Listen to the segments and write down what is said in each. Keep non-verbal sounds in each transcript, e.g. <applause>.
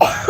Oh.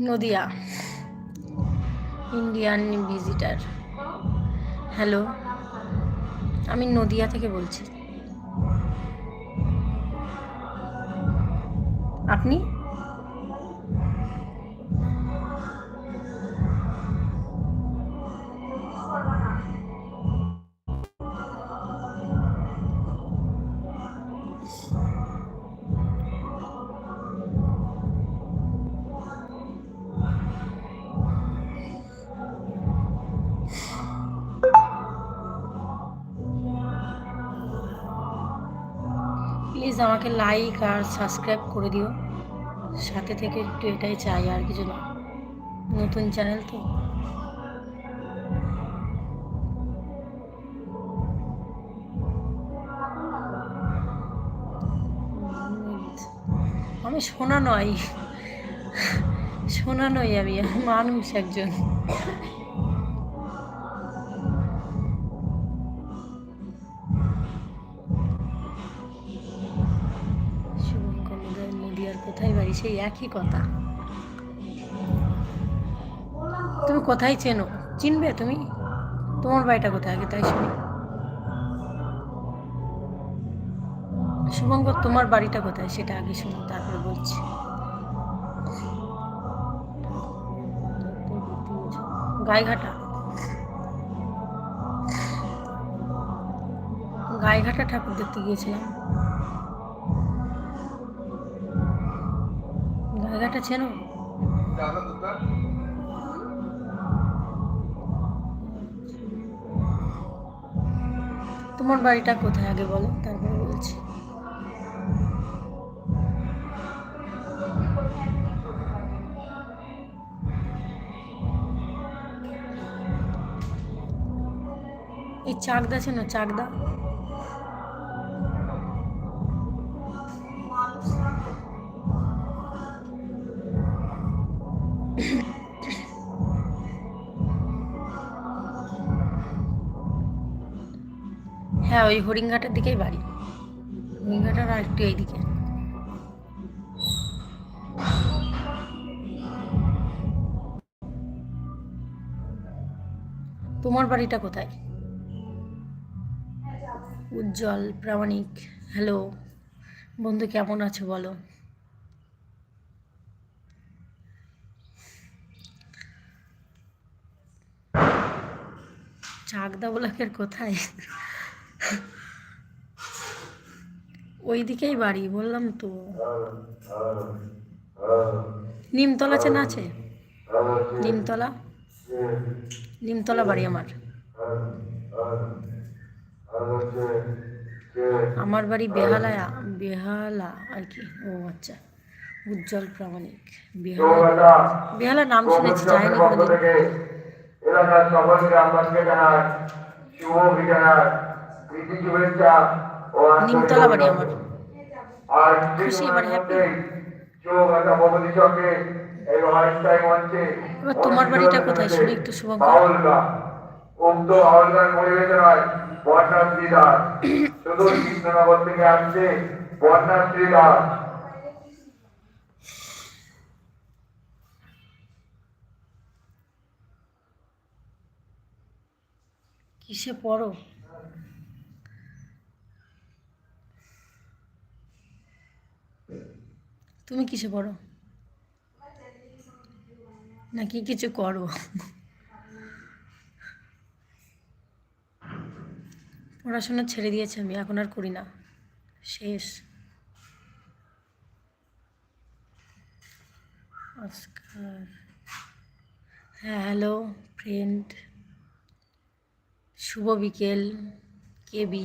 Nadia Indian visitor hello আমি নদিয়া থেকে বলছি। আপনি? আমাকে লাইক আর সাবস্ক্রাইব করে দিও। সাথে থেকে একটু এটাই চাই, আর কিছু না। নতুন চ্যানেল তো। আমি শোনা নয়। শোনা নই আমি আমি, মানুষ একজন। বাড়ি সেই একই কথা। তুমি কোথায় চেনো? চিনবে তুমি? তোমার বাড়িটা কোথায় আগে তাই শুনি। শুভঙ্কর, তোমার বাড়িটা কোথায়? সেটা আগে শুনি, তারপরে বলছি। গায়েঘাটা গায়েঘাটা ঠাকুর দেখতে গিয়েছিলাম। গায়েঘাটা চেনো? তোমার বাড়িটা কোথায় আগে বলো তারপরে বলছি। এই চাকদা চেনো চাকদা? হ্যাঁ ওই হরিণঘাটের দিকেই বাড়ি। হরিণঘাটার আর একটু এইদিকে। তোমার বাড়িটা কোথায়? উজ্জ্বল, প্রামাণিক, হ্যালো। বন্ধু, কেমন আছো বলো? চাকদা ব্লকের কোথায়? ওই দিকেই বাড়ি, বললাম তো। নিমতলা চেনা আছে? নিমতলা? নিমতলা বাড়ি আমার। আমার বাড়ি বেহালায়, বেহালা আর কি, ও আচ্ছা উজ্জ্বল প্রামাণিক, বেহালা। বেহালা নাম শুনেছি, যাইনি কোনোদিন। এলাকার আপনাকে জানাই শুভ নিমতলা বাড়ি আমার। খুশি, এবার মহাস্থায়ী মঞ্চে এবার তোমার বাড়িটা কোথায়? শুনি একটু শুভঙ্কর। উক্ত বাউল পরিবেশনায় বর্ণাশ্রী দাস শুধু কৃষ্ণনগর থেকে আসছে বর্ণাশ্রী দাস কিসে পড়ো? তুমি কিসে পড়ো? নাকি কিছু করো? পড়াশোনা ছেড়ে দিয়েছি আমি, এখন আর করি না। শেষ। নমস্কার হ্যাঁ হ্যালো, ফ্রেন্ড। শুভ বিকেল, কেবি।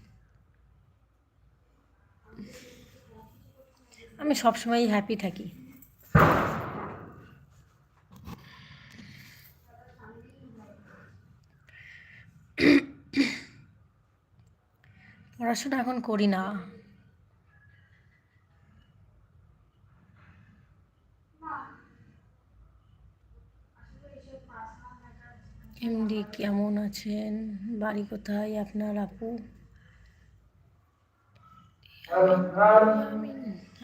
আমি সবসময়ই হ্যাপি থাকি। পড়াশোনা এখন করি না। এমডি কেমন আছেন? বাড়ি কোথায় আপনার আপু? আমি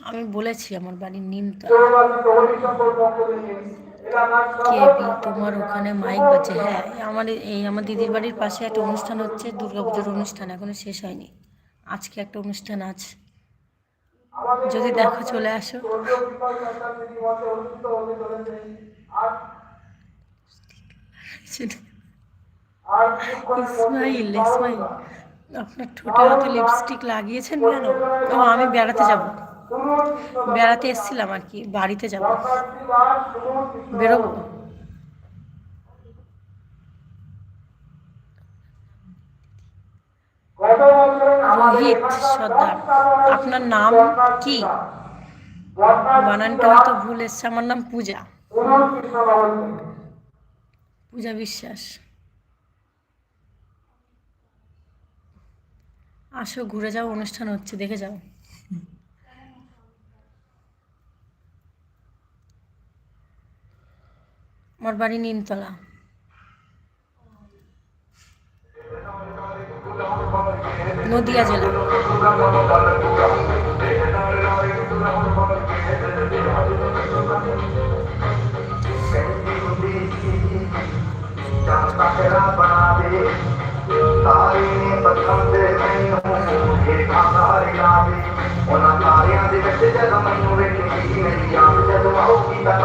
আমি বলেছি আমার বাড়ি নিমতা। কেবি তোমার ওখানে মাইক বাজে হ্যাঁ আমার এই আমার দিদির বাড়ির পাশে একটা অনুষ্ঠান হচ্ছে দুর্গাপুজোর অনুষ্ঠান এখনও শেষ হয়নি। আজকে একটা অনুষ্ঠান আছে। যদি দেখো চলে আসো। ইসমাইল ইসমাইল আপনার ঠোঁটে অত লিপস্টিক লাগিয়েছেন কেন? ও আমি বেড়াতে যাব। বেড়াতে এসেছিলাম আর কি, বাড়িতে যাব। বেরোবো। রোহিত সর্দার, আপনার নাম কি? বানানটা হয়তো ভুল এসছে, আমার নাম পূজা। পূজা বিশ্বাস। আসো, ঘুরে যাও, অনুষ্ঠান হচ্ছে, দেখে যাও। আমার বাড়ি নিমতলা নদিয়া জেলা ਉਹਨਾਂ ਸਾਰਿਆਂ ਦੇ ਵਿੱਚ ਜਦੋਂ ਮੈਨੂੰ ਵੇਖੀ ਮੇਰੀ ਯਾਦ ਜਦੋਂ ਆਉਗੀ ਤਾਂ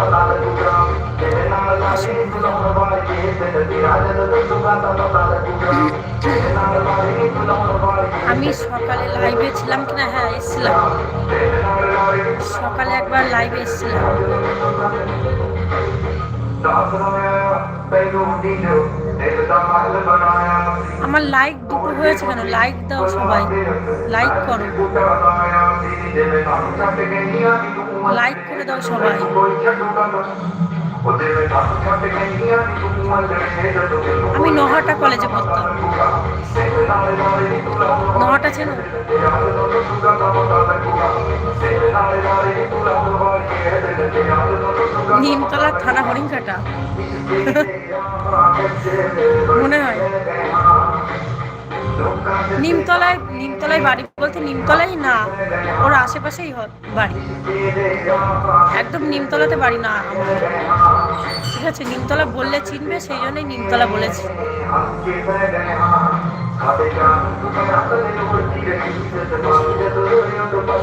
আমি সকালে লাইভে ছিলাম কিনা? হ্যাঁ এসেছিলাম। সকালে একবার লাইভে এসেছিলাম। আমার লাইক দুটো হয়েছে কেন? লাইক দাও সবাই। লাইক করো। লাইক করে দাও সবাই। আমি নহাটা কলেজে পড়তাম। নহাটা ছিল নিমতলা থানা হরিণঘাটা। মনে হয়। নিমতলায় নিমতলায় বাড়ি বলতে নিমতলাই না, ওর আশেপাশেই বাড়ি। একদম নিমতলাতে বাড়ি না আমার। ঠিক আছে, নিমতলা বললে চিনবে, সেই জন্যই নিমতলা বলেছি।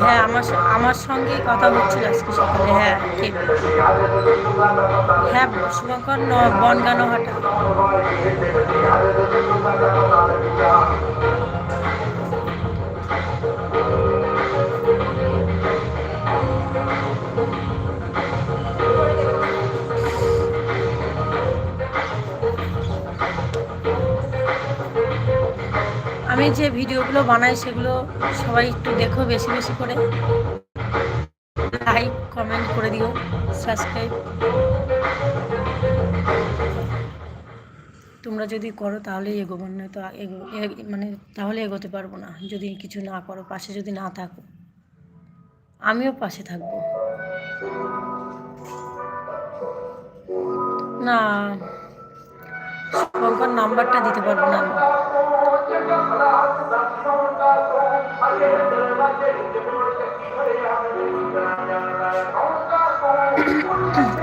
হ্যাঁ আমার আমার সঙ্গেই কথা হচ্ছিল আজকে সকালে হ্যাঁ হ্যাঁ শুভঙ্কর ন- বনগানোহাটা। আমি যে ভিডিওগুলো বানাই সেগুলো সবাই একটু দেখো বেশি বেশি করে। লাইক কমেন্ট করে দিও সাবস্ক্রাইব তোমরা যদি করো তাহলেই এগোবো না তো মানে তাহলে এগোতে পারব না, যদি কিছু না করো, পাশে যদি না থাকো। আমিও পাশে থাকব। না। শুভঙ্কর নাম্বারটা দিতে পারব না আমি।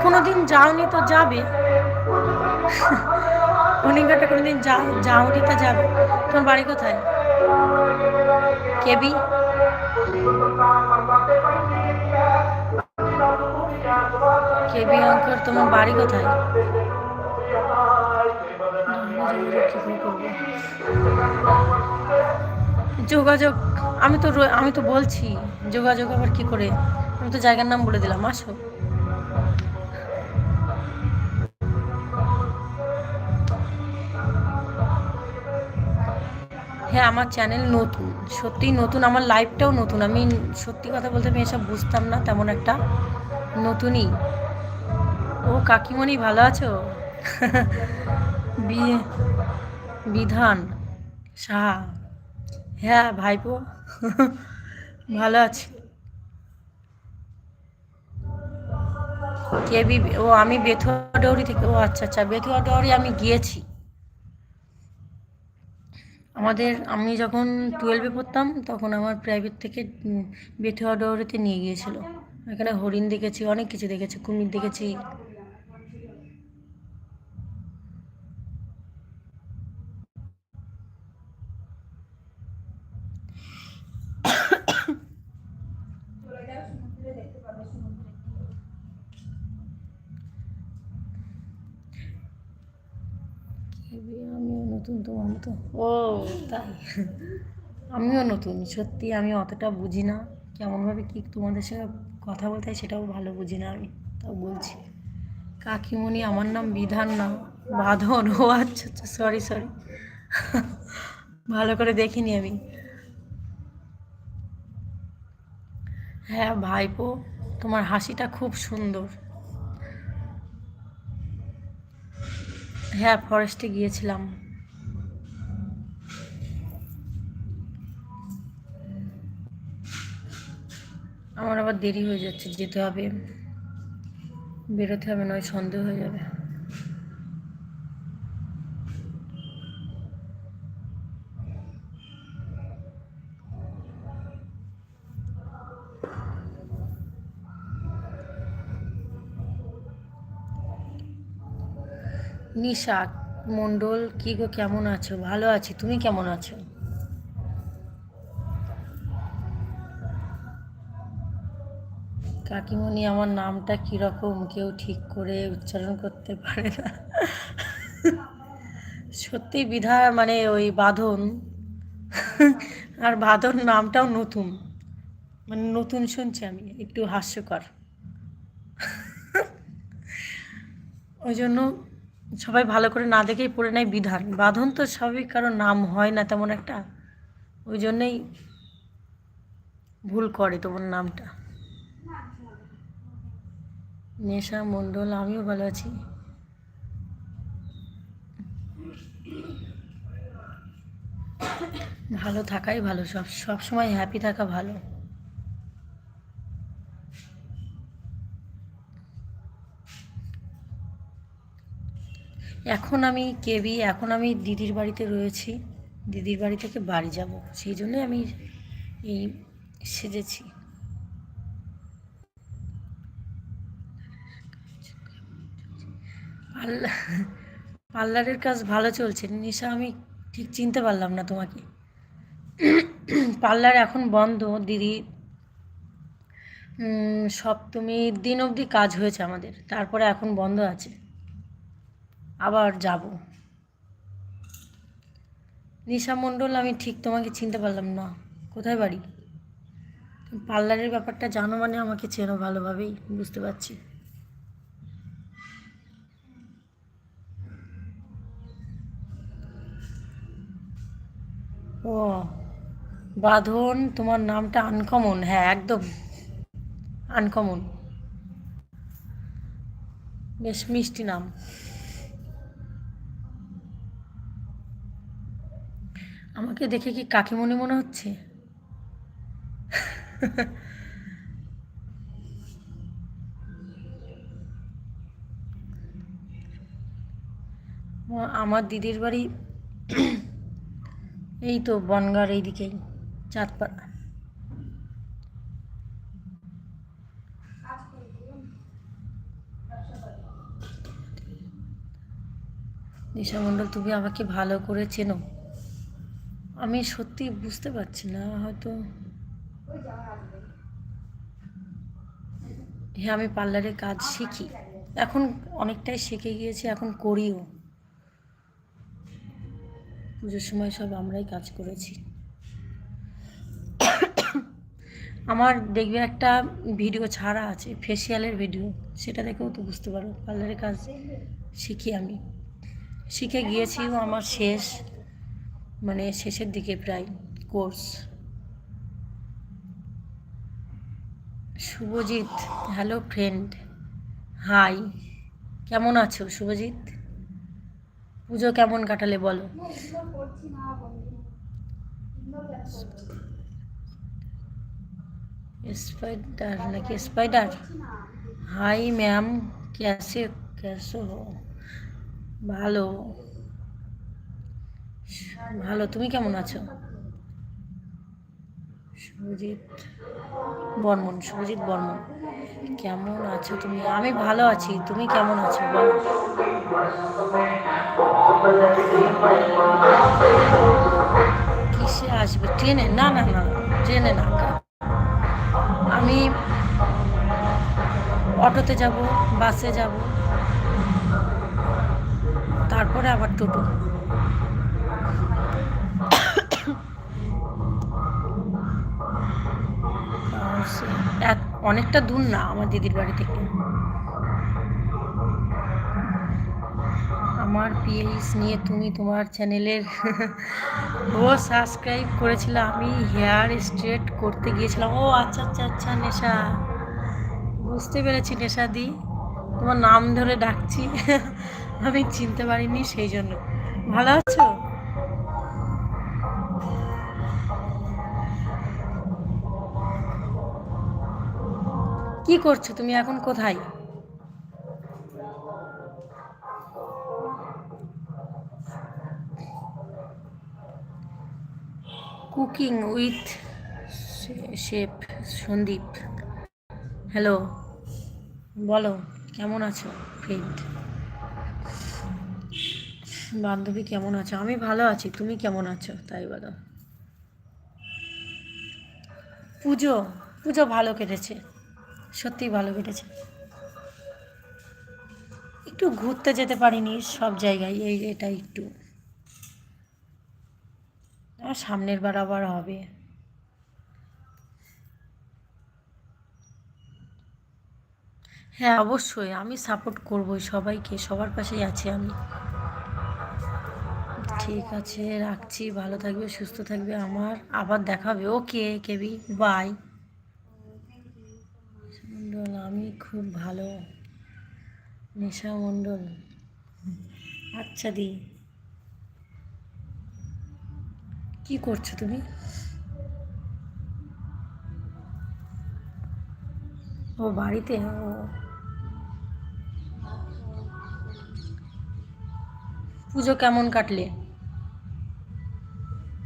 কোনোদিন যাওনি তো যাবে। অনিকাটা কোনোদিন যা যাওনি তো যাবে। তোমার বাড়ি কোথায়? কেবি? কেবি অঙ্কর তোমার বাড়ি কোথায়? যোগাযোগ, আমি তো আমি তো বলছি, যোগাযোগ আবার কি করে? আমি তো জায়গার নাম বলে দিলাম, আসো। হ্যাঁ আমার চ্যানেল নতুন। সত্যিই নতুন, আমার লাইফটাও নতুন। আমি সত্যি কথা বলতে আমি এসব বুঝতাম না, তেমন একটা নতুনই। ও কাকিমণি, ভালো আছো? <laughs> বিধান সাহা। হ্যাঁ ভাইপো। ভালো আছি। কেবি ও আমি বেথুয়া ডৌরি থেকে ও আচ্ছা আচ্ছা বেথুয়া ডৌরি আমি গিয়েছি। আমাদের আমি যখন টুয়েলভে পড়তাম তখন আমার প্রাইভেট থেকে উম, বেথুয়া ডৌরিতে নিয়ে গিয়েছিল। এখানে হরিণ দেখেছি অনেক কিছু দেখেছি কুমির দেখেছি কেবি আমিও নতুন তোমার মতো ও তাই। আমিও নতুন সত্যি আমি অতটা বুঝি না। কেমনভাবে কি তোমাদের সঙ্গে কথা বলতে হয় সেটাও ভালো বুঝি না আমি তাও বলছি। কাকিমণি আমার নাম বিধান না বাঁধন। ও আচ্ছা আচ্ছা সরি সরি ভালো করে দেখিনি আমি। হ্যাঁ ভাইপো তোমার হাসিটা খুব সুন্দর। হ্যাঁ ফরেস্টে গিয়েছিলাম। আমার আবার দেরি হয়ে যাচ্ছে, যেতে হবে। বেরোতে হবে, নয় সন্দেহ হয়ে যাবে। নিশা, মণ্ডল, কি গো, কেমন আছো? ভালো আছি, তুমি কেমন আছো? কাকিমণি, আমার নামটা কীরকম? কেউ ঠিক করে উচ্চারণ করতে পারে না। সত্যি বিধা মানে ওই বাঁধন। আর বাঁধন নামটাও নতুন। মানে নতুন শুনছি আমি, একটু হাস্যকর। ওই জন্য সবাই ভালো করে না দেখেই পড়ে নেয় বিধান। বাঁধন তো স্বাভাবিক কারও নাম হয় না তেমন একটা। ওই জন্যেই ভুল করে তোমার নামটা। নেশা, মণ্ডল, আমিও ভালো আছি। ভালো থাকাই ভালো, সব সব সময় হ্যাপি থাকা ভালো। এখন আমি কেবি, এখন আমি দিদির বাড়িতে রয়েছি। দিদির বাড়ি থেকে বাড়ি যাব, সেই জন্যই আমি এই সেজেছি। পার্লার, পার্লারের কাজ ভালো চলছে। নিশা, আমি ঠিক চিনতে পারলাম না তোমাকে। পার্লার এখন বন্ধ, দিদি। সপ্তমীর দিন অবধি কাজ হয়েছে আমাদের। তারপরে এখন বন্ধ আছে। আবার যাব। নিশা মণ্ডল, আমি ঠিক তোমাকে চিনতে পারলাম না। কোথায় বাড়ি? পার্লারের ব্যাপারটা জানো মানে আমাকে চেনো ভালোভাবেই, বুঝতে পারছি। ও, বাঁধন, তোমার নামটা আনকমন হ্যাঁ একদম আনকমন বেশ মিষ্টি নাম। আমাকে দেখে কি কাকিমণি মনে হচ্ছে? আমার দিদির বাড়ি এই তো বনগার এইদিকেই, চাঁদপাড়া। নিশা মণ্ডল, তুমি আমাকে ভালো করে চেনো। আমি সত্যি বুঝতে পারছি না, হয়তো হ্যাঁ আমি পার্লারে কাজ শিখি। এখন অনেকটাই শিখে গিয়েছি, এখন করিও। পুজোর সময় সব আমরাই কাজ করেছি। আমার দেখবে একটা ভিডিও ছাড়া আছে ফেসিয়ালের ভিডিও, সেটা দেখেও তো বুঝতে পারো, পার্লারের কাজ শিখি আমি। শিখে গিয়েছিও আমার শেষ মানে শেষের দিকে প্রায় course Subhajit hello friend hi কেমন আছো শুভজিৎ? পুজো কেমন কাটালে বলো? স্পাইডার নাকি স্পাইডার? হাই ম্যাম, ক্যাসে, ক্যাসো। ভালো। ভালো, তুমি কেমন আছো? সুজিৎ বর্মন সুজিৎ বর্মন। কেমন আছো তুমি? আমি ভালো আছি, তুমি কেমন আছো? বলো। কিসে আসবে? ট্রেনে না না না ট্রেনে না। আমি অটোতে যাব, বাসে যাব, তারপরে আবার টোটো। অনেকটা দূর না আমার দিদির বাড়ি থেকে। আমার পিএইচ নিয়ে তুমি তোমার চ্যানেলের <laughs> ও সাবস্ক্রাইব করেছিল, আমি হেয়ার স্ট্রেট করতে গিয়েছিলাম। ও আচ্ছা আচ্ছা আচ্ছা নেশা। বুঝতে পেরেছি নেশা দি। তোমার নাম ধরে ডাকছি। <laughs> আমি চিনতে পারিনি সেই জন্য। ভালো আছো? কি করছ তুমি এখন কোথায়? Cooking with chef Sandeep hello বলো, কেমন আছো ফ্রেন্ড বান্ধবী কেমন আছো? আমি ভালো আছি, তুমি কেমন আছো? তাই বলো। পুজো পুজো ভালো কেটেছে, সত্যিই ভালো কেটেছে। একটু ঘুরতে যেতে পারিনি, সব জায়গায়, এই, এটা একটু। সামনের বার আবার হবে। হ্যাঁ অবশ্যই আমি সাপোর্ট করবই সবাইকে, সবার পাশেই আছি আমি। ঠিক আছে, রাখছি, ভালো থাকবে, সুস্থ থাকবে আমার। আবার দেখাবে ওকে, কেবি বাই মণ্ডল আমি খুব ভালো। নেশা মণ্ডল আচ্ছা দি। কি করছ তুমি? ও বাড়িতে ও। পুজো কেমন কাটলে?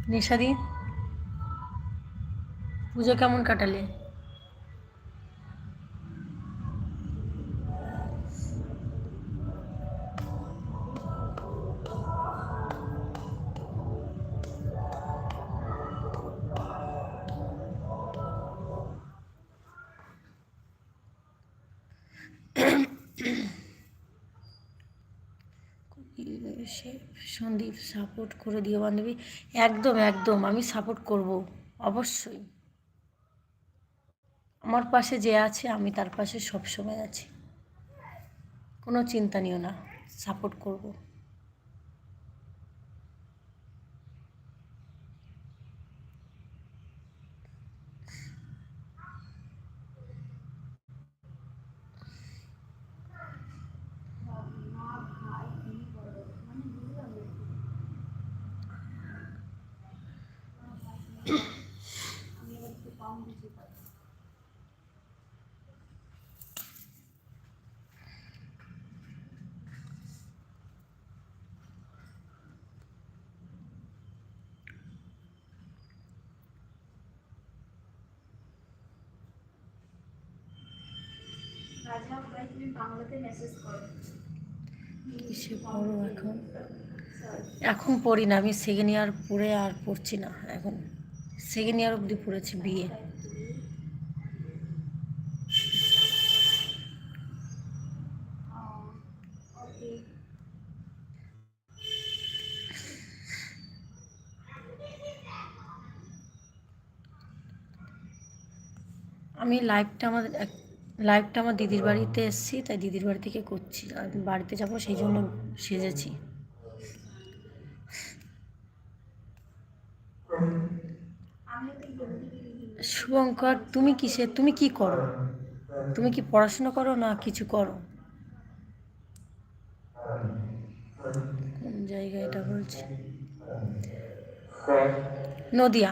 নিশাদি? পুজো কেমন কাটালে? সে সন্দীপ সাপোর্ট করে দিও বান্ধবী। একদম একদম, আমি সাপোর্ট করব, অবশ্যই। আমার পাশে যে আছে, আমি তার পাশে সবসময় আছি। কোনো চিন্তা নিও না সাপোর্ট করব। কিসে এখন? এখন পড়ি না, আমি সেকেন্ড ইয়ার পড়ে আর পড়ছি না এখন। সেকেন্ড ইয়ার অবধি পড়েছি বিয়ে আমি লাইভটা আমাদের লাইভটা আমার দিদির বাড়িতে এসেছি, তাই দিদির বাড়ি থেকে করছি। আর বাড়িতে যাব, সেই জন্য সেজেছি। শুভঙ্কর, তুমি কিসে? তুমি কি করো? তুমি কি পড়াশোনা করো না কিছু করো? কোন জায়গায় এটা বলছি? নদিয়া।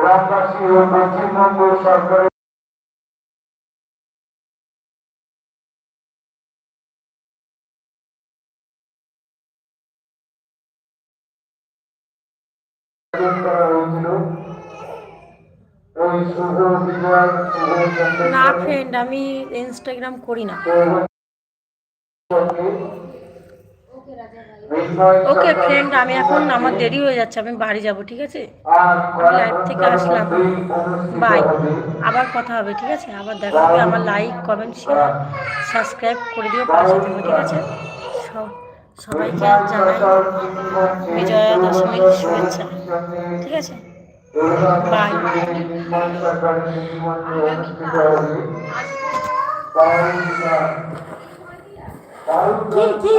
গ্রামবাসী ও পশ্চিমবঙ্গ সরকারের না ফ্রেন্ড আমি ইনস্টাগ্রাম করি না। ওকে ফ্রেন্ড আমি এখন আমার দেরি হয়ে যাচ্ছে আমি বাড়ি যাব ঠিক আছে? আমি লাইভ থেকে আসলাম। বাই আবার কথা হবে ঠিক আছে? আবার দেখা হবে। আমার লাইক কমেন্ট শেয়ার সাবস্ক্রাইব করে দিও পাশে থেকো ঠিক আছে? সব- সবাইকে জানাই বিজয়া দশমীর শুভেচ্ছা ঠিক আছে? বাই বাই কি কি?